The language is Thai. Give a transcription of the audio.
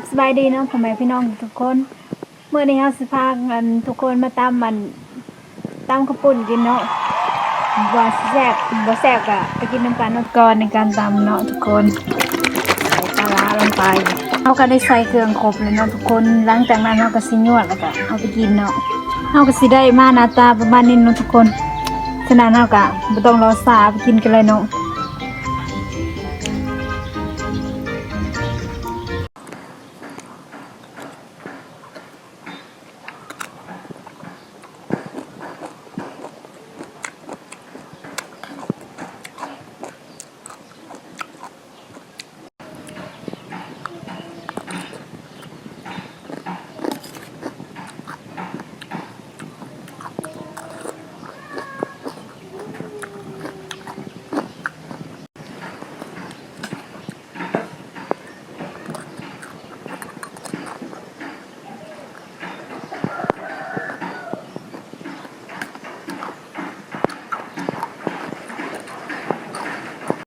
บสบายดีเนาะพ่อแม่พี่น้องทุกคนเมื่อนี้เฮาสิพากันทุกคนมาตามมันตามข้าวปุ้นกินเนาะบ่แซ่บบ่แซ่บอะไปกินน้ำกันนาะก่อนในการตำเนาะทุกคนใส่ปลาร้าลงไปเฮาก็ได้ใส่เครื่องครบเลยเนาะทุกคนหลังจากนั้นเฮาก็สินวดแล้วก็เอาไปกินเนาะเฮาก็สิได้มาหน้าตาประมาณนี้เนาะทุกคนฉะนั้นเฮาก็บ่ต้องรอสาไปกินกันเลยเนาะ